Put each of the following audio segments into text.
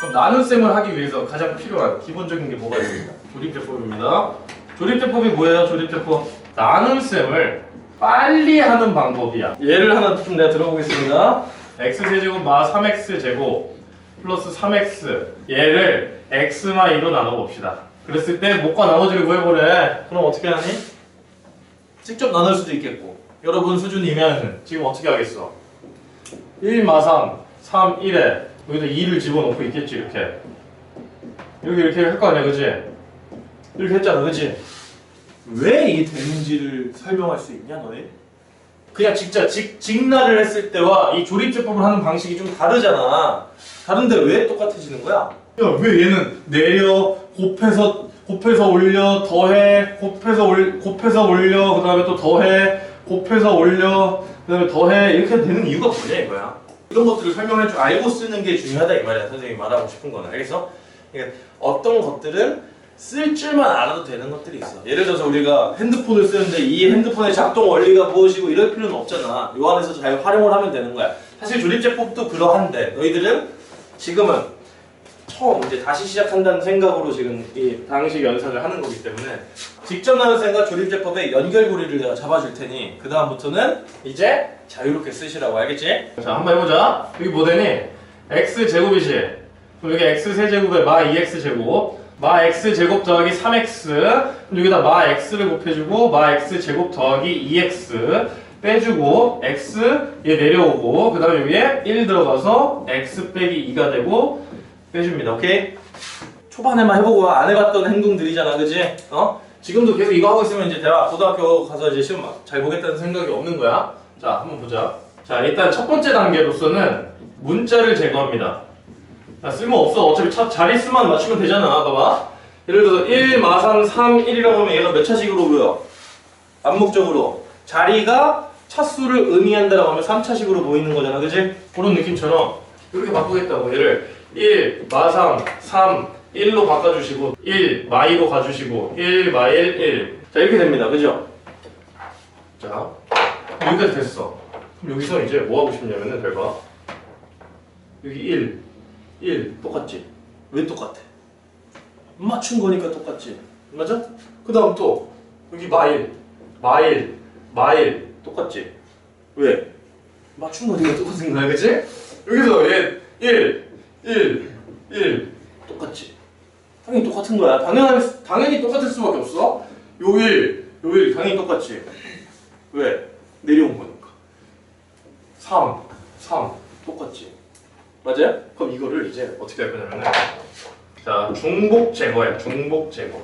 그럼 나눗셈을 하기 위해서 가장 필요한 기본적인 게 뭐가 있습니까? 조립제법입니다. 조립제법이 뭐예요? 조립제법 나눗셈을 빨리 하는 방법이야. 예를 하나 좀 내가 들어보겠습니다. x 세제곱 마 3x 제곱 플러스 3x 얘를 x마 2로 나눠봅시다. 그랬을 때 목과 나머지를 구해보래. 그럼 어떻게 하니? 직접 나눌 수도 있겠고 여러분 수준이면 지금 어떻게 하겠어? 1 마상 3 1에 여기다 2를 집어넣고 있겠지 이렇게 이렇게 이렇게 할 거 아니야 그지? 이렇게 했잖아 그지? 왜 이게 되는지를 설명할 수 있냐 너네? 그냥 진짜 직, 직나를 했을 때와 이 조립제법을 하는 방식이 좀 다르잖아 다른데 왜 똑같아지는 거야? 야 왜 얘는 내려 곱해서 곱해서 올려 더해 곱해서 올 곱해서 올려 그 다음에 또 더해 곱해서 올려 그 다음에 더해 이렇게 되는 이유가 뭐냐 이거야 이런 것들을 설명할 줄 알고 쓰는 게 중요하다 이 말이야 선생님이 말하고 싶은 거는. 알겠어? 그러니까 어떤 것들은 쓸 줄만 알아도 되는 것들이 있어. 예를 들어서 우리가 핸드폰을 쓰는데 이 핸드폰의 작동 원리가 무엇이고 이럴 필요는 없잖아. 요 안에서 잘 활용을 하면 되는 거야. 사실 조립제법도 그러한데 너희들은 지금은 처음 이제 다시 시작한다는 생각으로 지금 이 방식 연산을 하는 거기 때문에 직접 나눗셈과 조립제법의 연결고리를 내가 잡아줄 테니 그 다음부터는 이제 자유롭게 쓰시라고 알겠지? 자 한번 해보자 여기 뭐 되니? x 제곱이지 그럼 여기 x 세제곱에 마 2x 제곱 마 x 제곱 더하기 3x 그럼 여기다 마 x를 곱해주고 마 x 제곱 더하기 2x 빼주고 x 얘 내려오고 그 다음에 여기에 1 들어가서 x 빼기 2가 되고 빼줍니다 오케이? 초반에만 해보고 안 해봤던 행동들이잖아 그지? 어? 지금도 계속 이거 하고 있으면 이제 대학 고등학교 가서 이제 시험 막잘 보겠다는 생각이 없는 거야 자 한번 보자 자 일단 첫 번째 단계로서는 문자를 제거합니다 자, 쓸모없어 어차피 차, 자릿수만 맞추면 되잖아 봐봐 예를 들어서 1 마상 3 1이라고 하면 얘가 몇 차식으로 보여? 암묵적으로 자리가 차수를 의미한다라고 하면 3차식으로 보이는 거잖아 그지? 그런 느낌처럼 이렇게 바꾸겠다고 얘를 1 마상 3 1로 바꿔주시고 1 마이로 가주시고 1 마일 1 자 이렇게 됩니다 그죠? 자 여기까지 됐어 그럼 여기서 이제 뭐 하고 싶냐면은 잘 봐. 여기 1 1 똑같지? 왜 똑같아? 맞춘 거니까 똑같지 맞아? 그 다음 또 여기 마일 마일 마일 똑같지? 왜? 맞춘 거니까 똑같은 거야 그치? 여기서 얘 1 1 1 똑같지? 당연히 똑같은 거야 당연히, 당연히 똑같을 수밖에 없어 요 1, 요1 당연히 똑같지? 왜? 내려온 거니까 3, 3 똑같지? 맞아요? 그럼 이거를 이제 어떻게 할 거냐면은 자 중복 제거야 중복 제거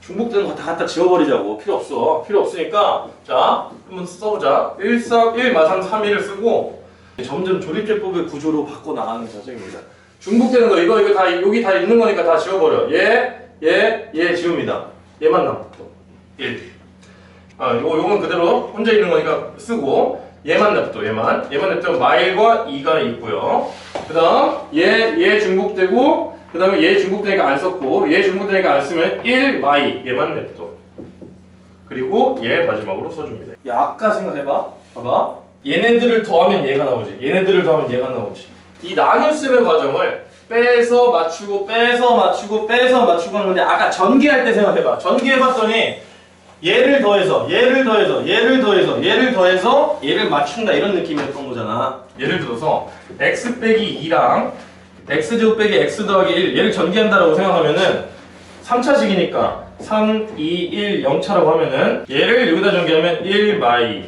중복되는 거 다 갖다 지워버리자고 필요 없어 필요 없으니까 자 한번 써보자 1, 4, 1 마상 3, 1을 쓰고 점점 조립제법의 구조로 바꿔 나가는 과정입니다 중복되는 거 이거 이거 다 여기 다 있는 거니까 다 지워버려 얘 얘 얘 지웁니다 얘만 남고 1 아, 요거 요건 그대로 혼자 있는 거니까 쓰고 얘만 냅둬 얘만 얘만 냅두면 마일과 2가 있고요. 그다음 얘 얘 중복되고 그다음에 얘 중복되니까 안 썼고 얘 중복되니까 안 쓰면 1 마이 얘만 냅둬. 그리고 얘 마지막으로 써줍니다. 야 아까 생각해봐. 봐봐. 얘네들을 더하면 얘가 나오지. 얘네들을 더하면 얘가 나오지. 이 나눗셈의 과정을 빼서 맞추고 빼서 맞추고 빼서 맞추고 하는 건데 아까 전개할 때 생각해봐. 전개해봤더니 얘를 더해서 얘를 더해서 얘를 더해서 얘를 더해서 얘를 맞춘다 이런 느낌이었던 거잖아 예를 들어서 x 빼기 2랑 x 제곱 빼기 x 더하기 1 얘를 전개한다라고 생각하면은 3차식이니까 3, 2, 1, 0차라고 하면은 얘를 여기다 전개하면 1 마이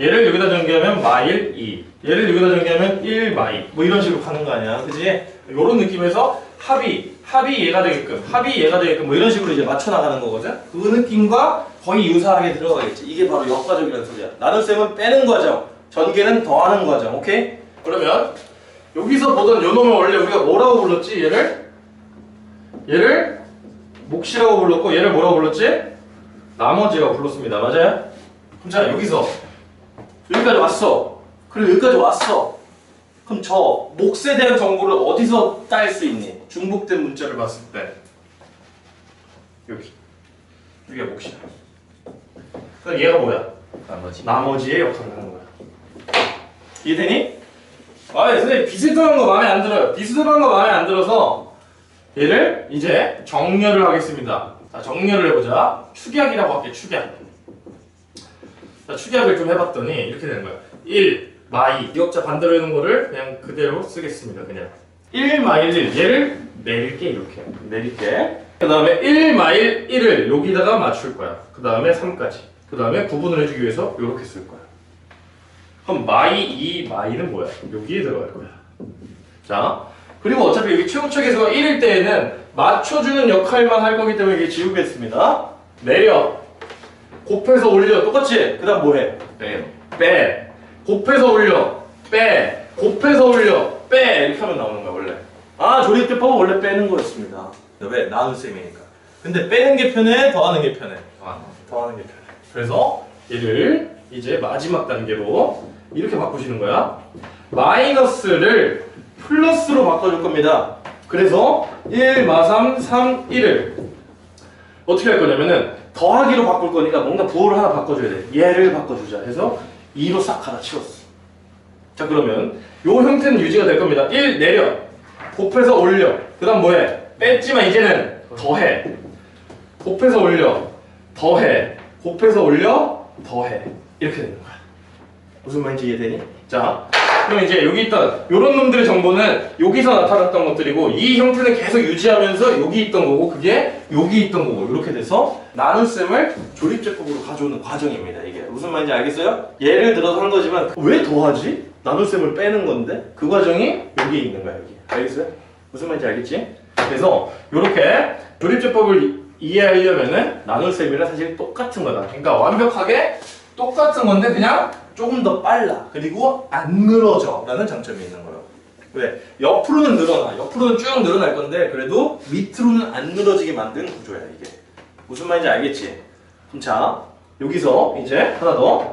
얘를 여기다 전개하면 마일 2 얘를 여기다 전개하면 1 마이 뭐 이런 식으로 가는 거 아니야 그지? 요런 느낌에서 합이 합이 얘가 되게끔 합이 얘가 되게끔 뭐 이런 식으로 이제 맞춰 나가는 거거든 그 느낌과 거의 유사하게 들어가겠지 이게 바로 역과적이라는 소리야 나눗셈은 빼는 과정 전개는 더하는 과정 오케이? 그러면 여기서 보던 요 놈을 원래 우리가 뭐라고 불렀지 얘를? 얘를 몫이라고 불렀고 얘를 뭐라고 불렀지? 나머지라고 불렀습니다 맞아요? 그럼 자 여기서 여기까지 왔어 그리고 여기까지 왔어 그럼 저 몫에 대한 정보를 어디서 딸 수 있니? 중복된 문자를 봤을 때 여기 여기가 몫이야 그럼 얘가 뭐야? 나머지 나머지의 역할을 하는 거야 이해되니? 아 선생님 비슷한 거 마음에 안 들어요. 비슷한 거 마음에 안 들어서 얘를 이제 정렬을 하겠습니다. 자 정렬을 해보자. 축약이라고 할게 축약. 자 축약을 좀 해봤더니 이렇게 되는 거야. 1 마이 기억자 반대로 해놓은 거를 그냥 그대로 쓰겠습니다. 그냥 1 마일 1 얘를 내릴게 이렇게 내릴게. 그 다음에 1 마일 1을 여기다가 맞출 거야. 그 다음에 3까지. 그 다음에 구분을 해주기 위해서 이렇게 쓸 거야. 그럼 마이 이 마이는 뭐야? 여기에 들어갈 거야. 자, 그리고 어차피 여기 최고척에서 1일 때에는 맞춰주는 역할만 할 거기 때문에 이게 지우겠습니다. 내려. 곱해서 올려. 똑같이. 그 다음 뭐해? 빼요. 빼. 곱해서 올려. 빼. 곱해서 올려. 빼. 이렇게 하면 나오는 거야, 원래. 아, 조립대법은 원래 빼는 거였습니다. 왜? 나눈 셈이니까. 근데 빼는 게 편해? 더하는 게 편해? 아, 더하는 게 편해. 그래서 얘를 이제 마지막 단계로 이렇게 바꾸시는 거야. 마이너스를 플러스로 바꿔줄 겁니다. 그래서 1, 마 3, 3, 1을 어떻게 할 거냐면은 더하기로 바꿀 거니까 뭔가 부호를 하나 바꿔줘야 돼. 얘를 바꿔주자. 해서 2로 싹 갈아치웠어. 자 그러면 요 형태는 유지가 될 겁니다. 1 내려. 곱해서 올려. 그 다음 뭐해? 뺐지만 이제는 더해. 곱해서 올려. 더해. 곱해서 올려. 더해. 이렇게 되는 거야. 무슨 말인지 이해되니? 자 그럼 이제 여기 있던 요런 놈들의 정보는 여기서 나타났던 것들이고 이 형태는 계속 유지하면서 여기 있던 거고 그게 여기 있던 거고 이렇게 돼서 나눗셈을 조립제법으로 가져오는 과정입니다 이게 무슨 말인지 알겠어요? 예를 들어서 한 거지만 왜 더하지? 나눗셈을 빼는 건데 그 과정이 여기 있는 거야 여기 알겠어요? 무슨 말인지 알겠지? 그래서 이렇게 조립제법을 이- 이해하려면은 나눗셈이랑 사실 똑같은 거다 그러니까 완벽하게 똑같은 건데 그냥 조금 더 빨라 그리고 안 늘어져 라는 장점이 있는 거라고 왜? 옆으로는 늘어나 옆으로는 쭉 늘어날 건데 그래도 밑으로는 안 늘어지게 만든 구조야 이게 무슨 말인지 알겠지? 그럼 자 여기서 이제 하나 더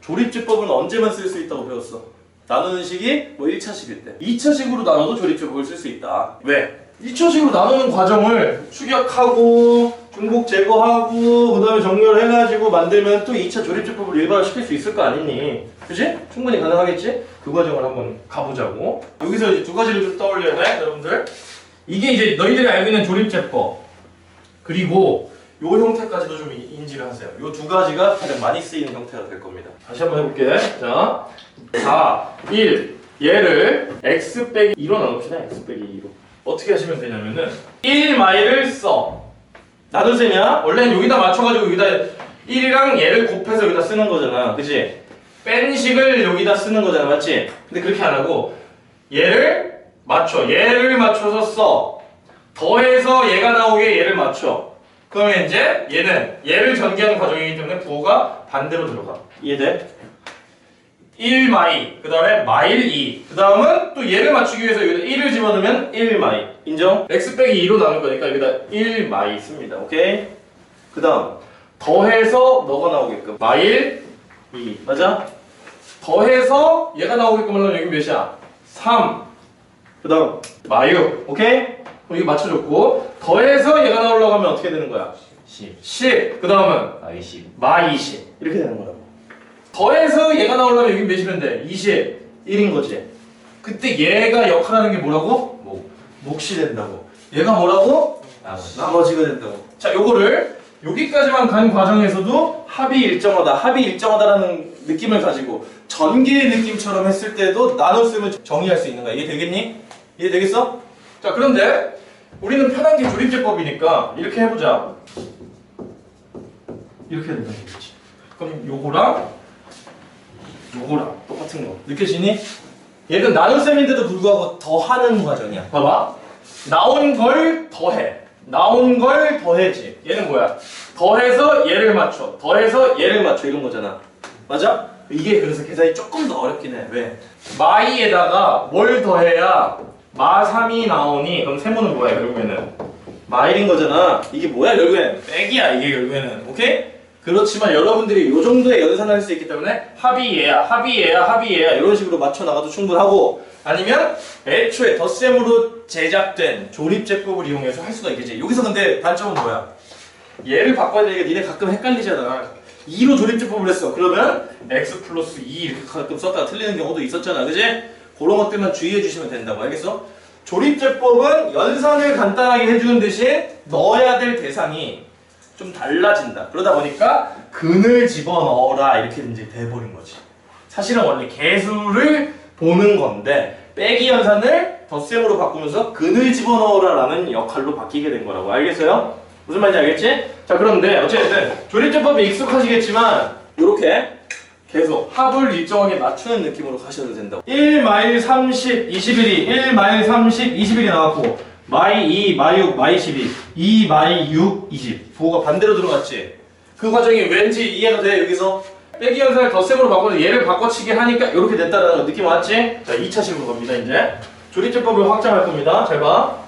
조립제법은 언제만 쓸 수 있다고 배웠어? 나누는 식이 뭐 1차식일 때 2차식으로 나눠도 조립제법을 쓸 수 있다 왜? 2차식으로 나누는 과정을 축약하고 중복 제거하고 그 다음에 정렬해가지고 만들면 또 2차 조립제법을 일반화시킬 수 있을 거 아니니. 그지? 충분히 가능하겠지? 그 과정을 한번 가보자고. 여기서 이제 두 가지를 좀 떠올려야 돼 여러분들. 이게 이제 너희들이 알고 있는 조립제법. 그리고 요 형태까지도 좀 이- 인지를 하세요. 요 두 가지가 가장 많이 쓰이는 형태가 될 겁니다. 다시 한번 해볼게. 자 4, 1 얘를 x 빼기 2로 나눕시다 x 빼기 2로. 어떻게 하시면 되냐면은 1 마일을 써 나눗셈이야 원래는 여기다 맞춰가지고 여기다 1이랑 얘를 곱해서 여기다 쓰는 거잖아. 그치? 뺀 식을 여기다 쓰는 거잖아. 맞지? 근데 그렇게 안 하고 얘를 맞춰. 얘를 맞춰서 써. 더해서 얘가 나오게 얘를 맞춰. 그러면 이제 얘는 얘를 전개하는 과정이기 때문에 부호가 반대로 들어가. 이해돼? 1 마이, 그 다음에 마일 2. 그 다음은 또 얘를 맞추기 위해서 여기다 1을 집어넣으면 1 마이. 인정? x 빼기 2로 나눌 거니까 여기다 1 마이 씁니다. 오케이? 그 다음, 더해서 너가 나오게끔. 마일 2. 맞아? 더해서 얘가 나오게끔 하려면 여기 몇이야? 3. 그 다음, 마유. 오케이? 그럼 이거 맞춰줬고, 더해서 얘가 나오려고 하면 어떻게 되는 거야? 10. 10. 그 다음은 아이 10. 마 20. 이렇게 되는 거라고. 더해서 얘가 나오려면 여기 몇이면 돼? 21인 거지. 그때 얘가 역할하는 게 뭐라고? 목. 몫이 된다고. 얘가 뭐라고? 나머지. 나머지가 된다고. 자, 요거를 여기까지만 간 과정에서도 합이 일정하다, 합이 일정하다라는 느낌을 가지고 전개의 느낌처럼 했을 때도 나눗셈을 정의할 수 있는 거야. 이해 되겠니? 이해 되겠어? 자, 그런데 우리는 편한 게 조립제법이니까 이렇게 해보자. 이렇게 된다는 거지. 그럼 요거랑 요거랑 똑같은 거 느껴지니? 얘는 나눗셈인데도 불구하고 더하는 과정이야. 봐봐. 나온 걸 더해. 나온 걸 더해지. 얘는 뭐야? 더해서 얘를 맞춰. 더해서 얘를 맞춰. 이런 거잖아. 맞아? 이게 그래서 계산이 조금 더 어렵긴 해. 왜? 마이에다가 뭘 더해야 마3이 나오니? 그럼 세모는 뭐야, 결국에는? 마일인 거잖아. 이게 뭐야, 결국엔? 백이야, 이게 결국에는. 오케이? 그렇지만 여러분들이 요 정도의 연산을 할 수 있기 때문에 얘야, 합이 얘야 이런 식으로 맞춰 나가도 충분하고 아니면 애초에 덧셈으로 제작된 조립제법을 이용해서 할 수가 있겠지. 여기서 근데 단점은 뭐야? 얘를 바꿔야 되니까 니네 가끔 헷갈리잖아. 2로 조립제법을 했어. 그러면 x 플러스 2 이렇게 가끔 썼다가 틀리는 경우도 있었잖아. 그지? 그런 것들만 주의해 주시면 된다고 알겠어? 조립제법은 연산을 간단하게 해주는 대신 넣어야 될 대상이 좀 달라진다. 그러다 보니까 근을 집어넣어라 이렇게 이제 돼버린 거지. 사실은 원래 개수를 보는 건데 빼기 연산을 덧셈으로 바꾸면서 근을 집어넣어라라는 역할로 바뀌게 된 거라고 알겠어요? 무슨 말인지 알겠지? 자 그런데 어쨌든 조립제법이 익숙하시겠지만 이렇게 계속 합을 일정하게 맞추는 느낌으로 가셔도 된다고 1 마일 30 21이 1 마일 30 21이 나왔고 마이 2 마이 6 마이 12 2 마이 6 20 부호가 반대로 들어갔지. 그 과정이 왠지 이해가 돼 여기서? 빼기 연산을 덧셈으로 바꿔서 얘를 바꿔치기 하니까 이렇게 됐다는 거 느낌 왔지? 자 2차 식으로 갑니다 이제. 조립제법을 확장할 겁니다. 잘봐